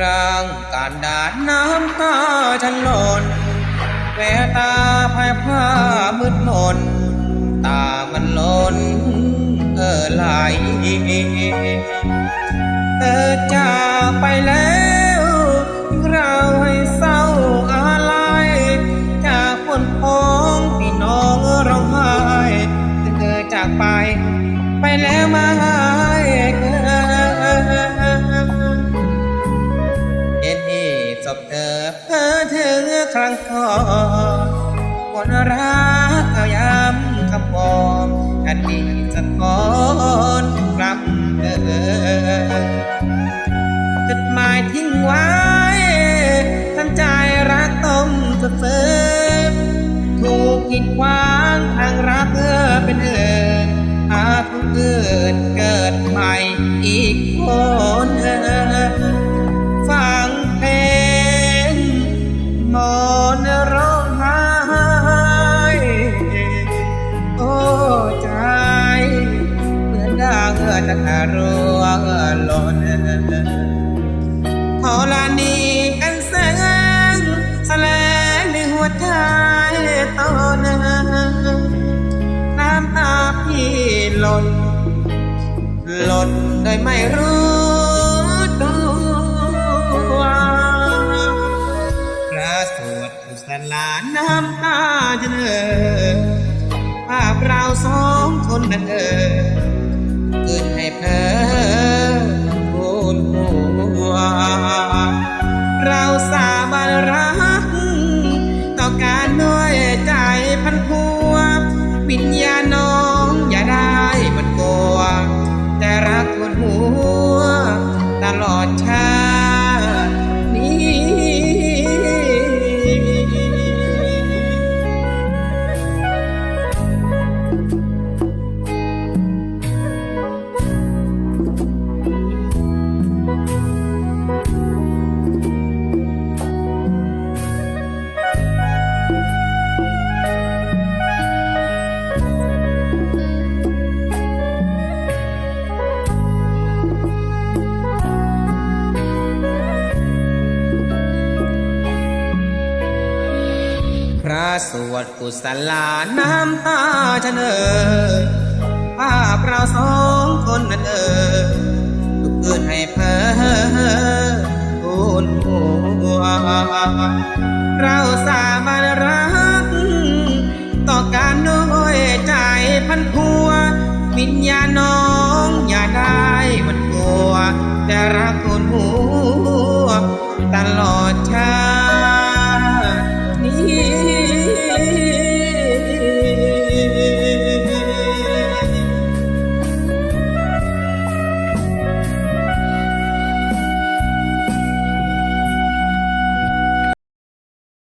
ร่านด่านน้ำตาฉันหล่นแววตาพายผ้ามืดมน ตามันล้นเออไหลเธอจากไปแล้วเราให้เศร้าอะไรจากคนพ้องพี่น้องร้องไห้เธอจากไป ไปแล้วมาหาย ที่ศพเธอเพ้อถึงครั้งก่อนคนรักเอาย้ำคำบอกอดีตสะท้อนกลับเออจดหมายทิ้งไว้ทำใจรักต้มสุดเฟิมถูกกีดขวางทางรักเออเป็นเอิน รัวหล่นทอลานีกันแสงแสลงในหัวใจตอนน้ำตาพี่หล่นหล่นโดยไม่รู้ตัวพระสวดกุศลาน้ำตาจะเนอภาพเราสองคนนั้นเออ เกิดให้เพอพู สวดกุศลาน้ำตาฉันเอ่ยภาพเราสองคนนั้นเออทุกขึ้นให้เพ้อโอนหัวเราสามารถรัก ต่อการด้วยใจพันพัววิญญาณน้องอย่าได้มันกลัวจะรักคนหัวตลอดชา